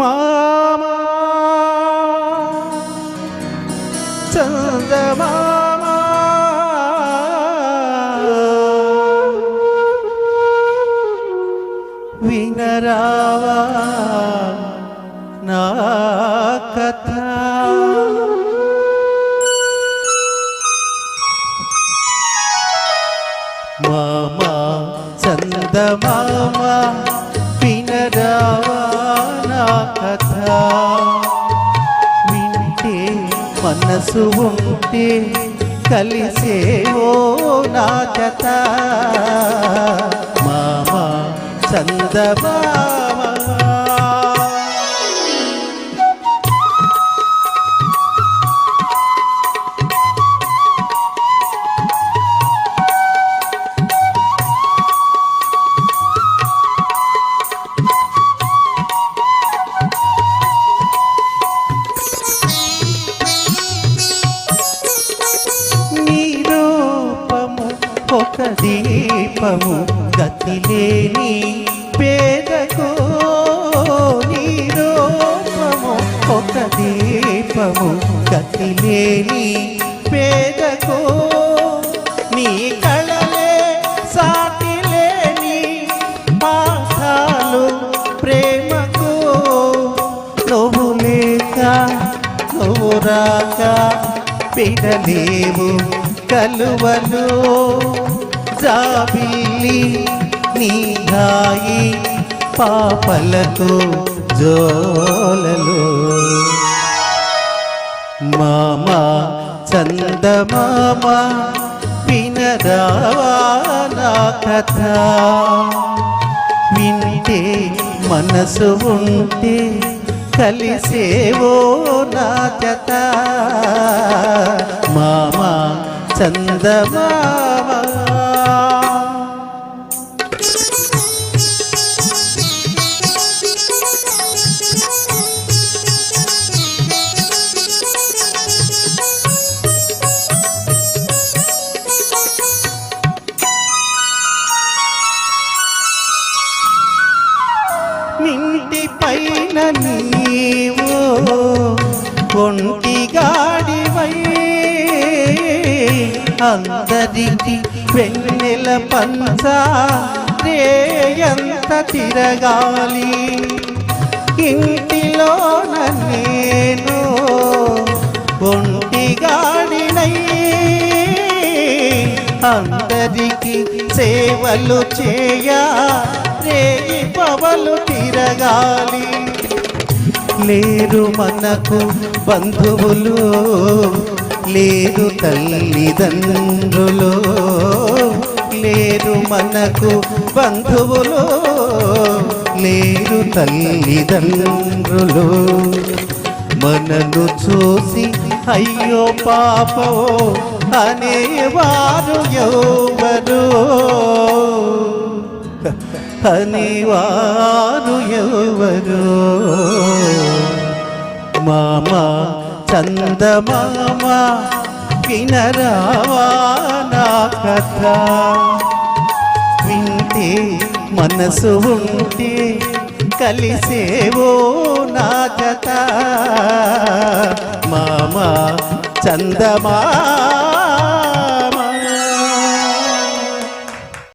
మామా చందమామా వినరావా నా కథ మామా చందమామా వినరావా నా కథ. వింటే మనసు ఉంటే కలిసేవో నా కథ. మామా చందమామా ఒక దీపము గతిలేని పేదకు నీరూపము ఒక దీపము గతిలేని పేదకు నీ కళలే సాటిలేని పాఠాలు ప్రేమకు. నువ్వు లేక నువ్వు రాక పిడలేవు కలువలు. జాబిల్లి నీ పాపలతో జోలలు. మామా చందమామ వినరావా నా కథ? వింటే మనసు ఉంటే కలిసేవో నా జత? మామా చందమామ నింటి పైన నీవు కొంటి గాడివై అందరికి వెన్నెల పంచ రేయంత తిరగాలి. ఇంటిలోన నేను ఒంటి గాడినై అందరికి సేవలు చేయా రేయి పవలు తిరగాలి. లేరు మనకు బంధువులు లేరు తల్లిదండ్రులు లేరు మనకు బంధువులు లేరు తల్లిదండ్రులు. మనను చూసి అయ్యో పాపో అనేవారు ఎవరు? అనేవారు ఎవరు? మామా చందమామ వినరావా నా కథ? వింటే మనసు ఉంటే కలిసేవో నా జత మామా చందమా